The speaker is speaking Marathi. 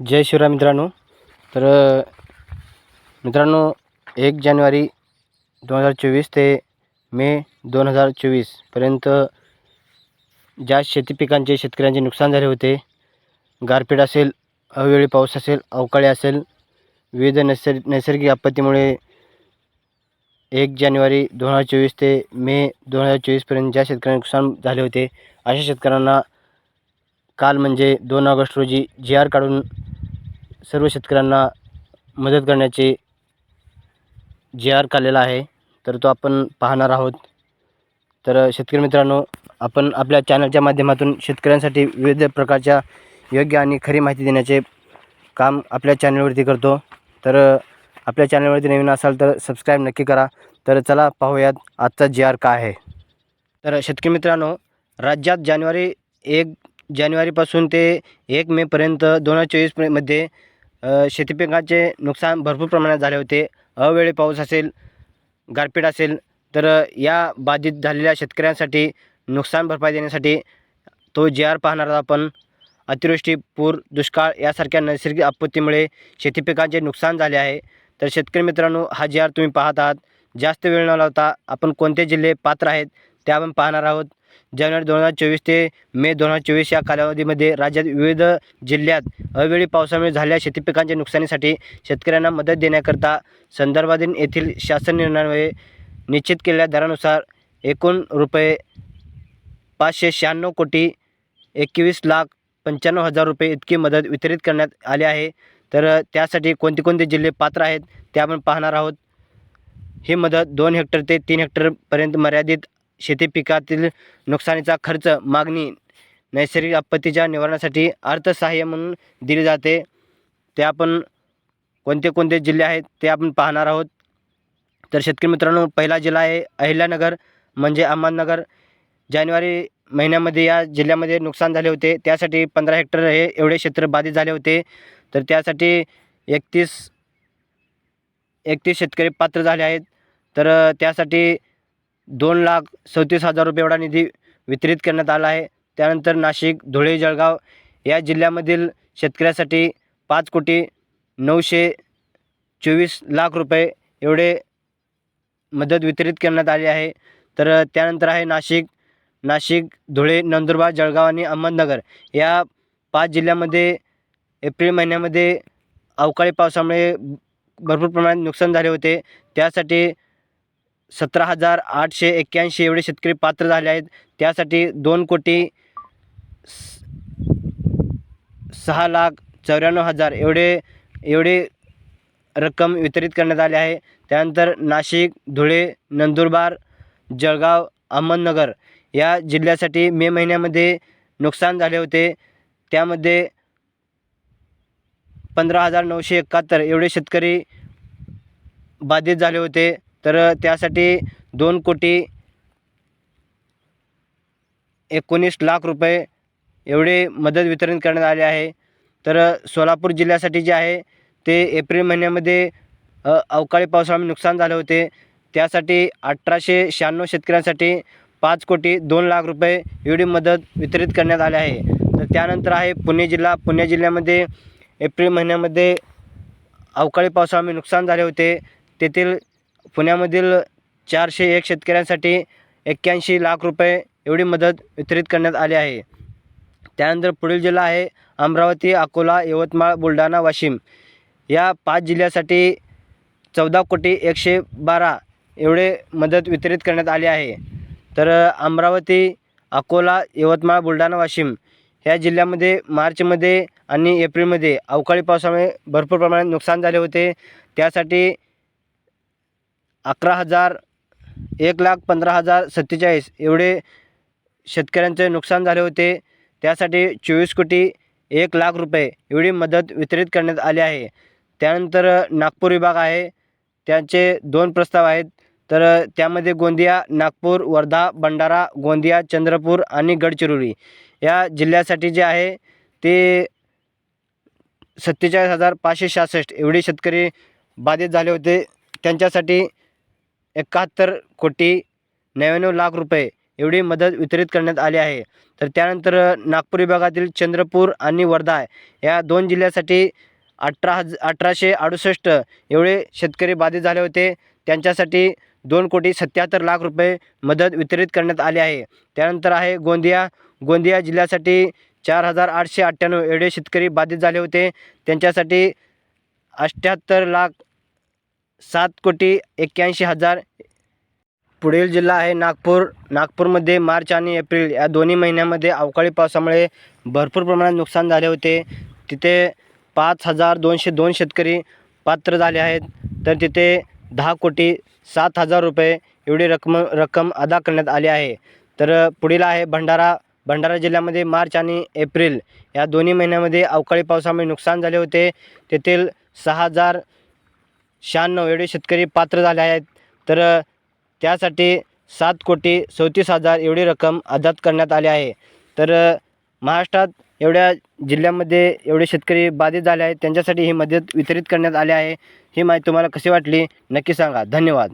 जय शिवराय मित्रांनो. तर मित्रांनो एक जानेवारी दोन हजार चोवीस ते मे दोन हजार चोवीसपर्यंत ज्या शेती पिकांचे शेतकऱ्यांचे नुकसान झाले होते गारपीट असेल अवेळी पाऊस असेल अवकाळी असेल विविध नैसर् नैसर्गिक आपत्तीमुळे एक जानेवारी दोन हजार चोवीस ते मे दोन हजार चोवीसपर्यंत ज्या शेतकऱ्यांना नुकसान झाले होते अशा शेतकऱ्यांना काल म्हणजे दोन ऑगस्ट रोजी जी आर काढून सर्व शेतकऱ्यांना मदत करण्याचे जे आर काढलेला आहे तर तो आपण पाहणार आहोत. तर शेतकरी मित्रांनो आपण आपल्या चॅनलच्या माध्यमातून शेतकऱ्यांसाठी विविध प्रकारच्या योग्य आणि खरी माहिती देण्याचे काम आपल्या चॅनलवरती करतो. तर आपल्या चॅनलवरती नवीन असाल तर सबस्क्राईब नक्की करा. तर चला पाहूयात आजचा जी आर काय आहे. तर शेतकरी मित्रांनो राज्यात जानेवारी एक जानेवारीपासून ते एक मेपर्यंत दोन हजार चोवीसमध्ये शेती पिकांचे नुकसान भरपूर प्रमाणात झाले होते. अवेळी पाऊस असेल गारपीट असेल तर या बाधित झालेल्या शेतकऱ्यांसाठी नुकसान भरपाई देण्यासाठी तो जे आर पाहणार आहोत आपण. अतिवृष्टी पूर दुष्काळ यासारख्या नैसर्गिक आपत्तीमुळे शेती पिकांचे नुकसान झाले आहे. तर शेतकरी मित्रांनो हा जे आर तुम्ही पाहत आहात. जास्त वेळ न लावता आपण कोणते जिल्हे पात्र आहेत ते आपण पाहणार आहोत. जानेवारी दोन हजार चोवीस ते मे दोन हजार चोवीस या कालावधीमध्ये राज्यात विविध जिल्ह्यात अवेळी पावसामुळे झालेल्या शेती पिकांच्या नुकसानीसाठी शेतकऱ्यांना मदत देण्याकरता संदर्भाधीन येथील शासन निर्णयामुळे निश्चित केलेल्या दरानुसार एकूण रुपये पाचशे शहाण्णव कोटी एकवीस लाख पंच्याण्णव हजार रुपये इतकी मदत वितरित करण्यात आली आहे. तर त्यासाठी कोणते कोणते जिल्हे पात्र आहेत ते आपण पाहणार आहोत. ही मदत दोन हेक्टर ते तीन हेक्टरपर्यंत मर्यादित शेती पिकातील नुकसानीचा खर्च मागणी नैसर्गिक आपत्तीच्या निवारणासाठी अर्थसहाय्य म्हणून दिली जाते. ते आपण कोणते कोणते जिल्हे आहेत ते आपण पाहणार आहोत. तर शेतकरी मित्रांनो पहिला जिल्हा आहे अहिल्यानगर म्हणजे अहमदनगर. जानेवारी महिन्यामध्ये या जिल्ह्यामध्ये नुकसान झाले होते. त्यासाठी पंधरा हेक्टर हे एवढे क्षेत्र बाधित झाले होते. तर त्यासाठी एकतीस एकतीस शेतकरी पात्र झाले आहेत. तर त्यासाठी दोन लाख चौतीस हजार रुपये एवढा निधी वितरित करण्यात आला आहे. त्यानंतर नाशिक धुळे जळगाव या जिल्ह्यामधील शेतकऱ्यासाठी पाच कोटी नऊशे चोवीस लाख रुपये एवढे मदत वितरित करण्यात आली आहे. तर त्यानंतर आहे नाशिक नाशिक धुळे नंदुरबार जळगाव आणि अहमदनगर. या पाच जिल्ह्यामध्ये एप्रिल महिन्यामध्ये अवकाळी पावसामुळे भरपूर प्रमाणात नुकसान झाले होते. त्यासाठी सतरा हजार आठशे एक्क्याऐंशी एवढे शेतकरी पात्र झाले आहेत. त्यासाठी दोन कोटी स- सहा लाख चौऱ्याण्णव हजार एवढे एवढे रक्कम वितरित करण्यात आली आहे. त्यानंतर नाशिक धुळे नंदुरबार जळगाव अहमदनगर या जिल्ह्यासाठी मे महिन्यामध्ये नुकसान झाले होते. त्यामध्ये पंधरा हजार नऊशे एकाहत्तर एवढे शेतकरी बाधित झाले होते. तर त्यासाठी दोन कोटी एकोणीस लाख रुपये एवढे मदत वितरण करण्यात आले आहे. तर सोलापूर जिल्ह्यासाठी जे आहे ते एप्रिल महिन्यामध्ये अवकाळी पावसामुळे नुकसान झाले होते. त्यासाठी अठराशे शहाण्णव शेतकऱ्यांसाठी पाच कोटी दोन लाख रुपये एवढी मदत वितरित करण्यात आली आहे. तर त्यानंतर आहे पुणे जिल्हा. पुणे जिल्ह्यामध्ये एप्रिल महिन्यामध्ये अवकाळी पावसामुळे नुकसान झाले होते. तेथील पुण्यामधील चारशे एक शेतकऱ्यांसाठी एक्क्याऐंशी लाख रुपये एवढी मदत वितरित करण्यात आली आहे. त्यानंतर पुढील जिल्हा आहे अमरावती अकोला यवतमाळ बुलढाणा वाशिम. या पाच जिल्ह्यासाठी चौदा कोटी एकशे बारा एवढे मदत वितरित करण्यात आली आहे. तर अमरावती अकोला यवतमाळ बुलढाणा वाशिम ह्या जिल्ह्यामध्ये मार्चमध्ये आणि एप्रिलमध्ये अवकाळी पावसामुळे भरपूर प्रमाणात नुकसान झाले होते. त्यासाठी अकरा हजार एक लाख पंधरा हजार सत्तेचाळीस एवढे शेतकऱ्यांचे नुकसान झाले होते. त्यासाठी चोवीस कोटी एक लाख रुपये एवढी मदत वितरित करण्यात आली आहे. त्यानंतर नागपूर विभाग आहे. त्यांचे दोन प्रस्ताव आहेत. तर त्यामध्ये गोंदिया नागपूर वर्धा भंडारा गोंदिया चंद्रपूर आणि गडचिरोली या जिल्ह्यासाठी जे आहे ते सत्तेचाळीस हजार पाचशे सहासष्ट एवढे शेतकरी बाधित झाले होते. त्यांच्यासाठी एकाहत्तर कोटी नव्याण्णव लाख रुपये एवढी मदत वितरित करण्यात आली आहे. तर त्यानंतर नागपूर विभागातील चंद्रपूर आणि वर्धा या दोन जिल्ह्यासाठी अठरा हज अठराशे अडुसष्ट एवढे शेतकरी बाधित झाले होते. त्यांच्यासाठी दोन कोटी सत्याहत्तर लाख रुपये मदत वितरित करण्यात आली आहे. त्यानंतर आहे गोंदिया. गोंदिया जिल्ह्यासाठी चार हजार आठशे अठ्ठ्याण्णव एवढे शेतकरी बाधित झाले होते. त्यांच्यासाठी अठ्ठ्याहत्तर लाख सात कोटी एक्क्याऐंशी हजार. पुढील जिल्हा आहे नागपूर. नागपूरमध्ये मार्च आणि एप्रिल या दोन्ही महिन्यामध्ये अवकाळी पावसामुळे भरपूर प्रमाणात नुकसान झाले होते. तिथे पाच हजार दोनशे दोन शेतकरी पात्र झाले आहेत. तर तिथे दहा कोटी सात हजार रुपये एवढी रक्कम रक्कम अदा करण्यात आली आहे. तर पुढील आहे भंडारा. भंडारा जिल्ह्यामध्ये मार्च आणि एप्रिल या दोन्ही महिन्यामध्ये अवकाळी पावसामुळे नुकसान झाले होते. तेथील सहा हजार शहाण्णव एवढे शेतकरी पात्र झाले आहेत. तर त्यासाठी सात कोटी चौतीस हजार एवढी रक्कम आझाद करण्यात आली आहे. तर महाराष्ट्रात एवढ्या जिल्ह्यामध्ये एवढे शेतकरी बाधित झाले आहेत. त्यांच्यासाठी ही मदत वितरित करण्यात आली आहे. ही माहिती तुम्हाला कशी वाटली? नक्की सांगा. धन्यवाद.